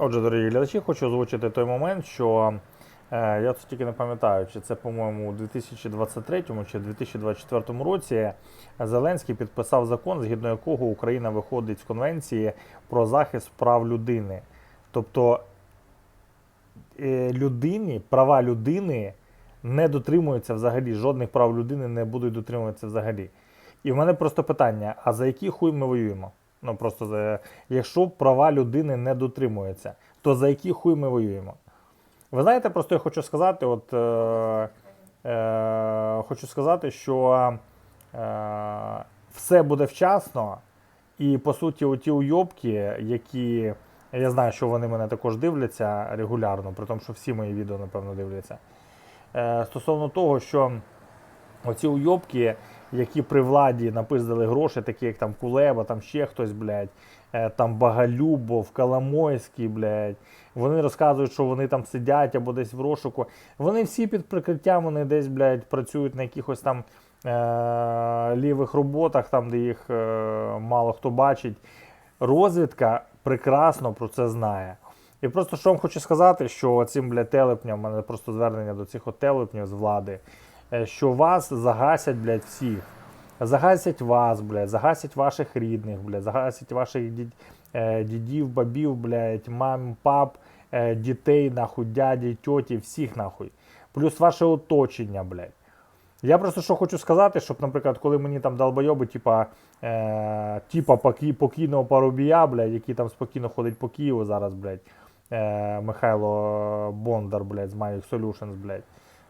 Отже, дорогі глядачі, хочу озвучити той момент, що е, я тільки не пам'ятаю, чи це, по-моєму, у 2023 чи 2024 році Зеленський підписав закон, згідно якого Україна виходить з конвенції про захист прав людини. Тобто е, людині, права людини не дотримуються взагалі, жодних прав людини не будуть дотримуватися взагалі. І в мене просто питання: а за який хуй ми воюємо? Ну просто якщо права людини не дотримуються, то за який хуй ми воюємо? Ви знаєте, просто я хочу сказати, от е, е, хочу сказати, що е, все буде вчасно, і по суті, оті уйобки, які я знаю, що вони мене також дивляться регулярно, при тому, що всі мої відео, напевно, дивляться. Е, стосовно того, що оці уйобки, які при владі напиздили гроші, такі як там Кулеба, там ще хтось, блядь, е, там Багалюбов, Коломойський, блядь, вони розказують, що вони там сидять або десь в розшуку. Вони всі під прикриттям, вони десь, блядь, працюють на якихось там е- лівих роботах, там, де їх е- мало хто бачить. Розвідка прекрасно про це знає. І просто що вам хочу сказати, що цим блядь, телепням, у мене просто звернення до цих от телепнів з влади, що вас загасять, блядь, всіх. Загасять вас, блядь, загасять ваших рідних, блядь, загасять ваших дід, е, дідів, бабів, блядь, мам, пап, е, дітей, нахуй, дяді, тьоті, всіх нахуй. Плюс ваше оточення, блядь. Я просто що хочу сказати, щоб, наприклад, коли мені там долбойоби, типа, е, типа покійного парубія, блядь, який там спокійно ходить по Києву зараз, блядь, е, Михайло Бондар, блядь, з Mavic Solutions, блядь,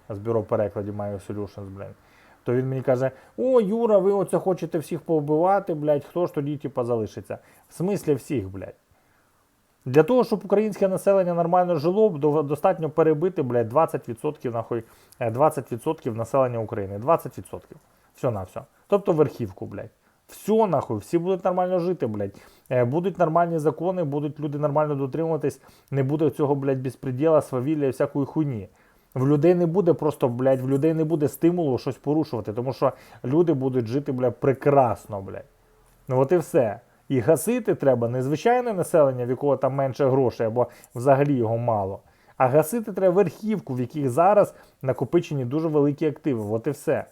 з бюро перекладів Mavic Solutions, блядь. То він мені каже: О, Юра, ви оце хочете всіх повбивати, блядь, хто ж тоді, типа, залишиться? В смислі всіх, блядь. Для того, щоб українське населення нормально жило, достатньо перебити, блядь, 20% нахуй, е, 20% населення України. 20%. Все на все. Тобто верхівку, блядь. Все нахуй, всі будуть нормально жити, блядь. Е, Будуть нормальні закони, будуть люди нормально дотримуватись, не буде цього, блядь, безпреділа, свавілля і всякої хуйні. В людей не буде просто, блядь, в людей не буде стимулу щось порушувати, тому що люди будуть жити, блядь, прекрасно, блядь. Ну от і все. І гасити треба не звичайне населення, в якого там менше грошей, або взагалі його мало. А гасити треба верхівку, в яких зараз накопичені дуже великі активи. От і все.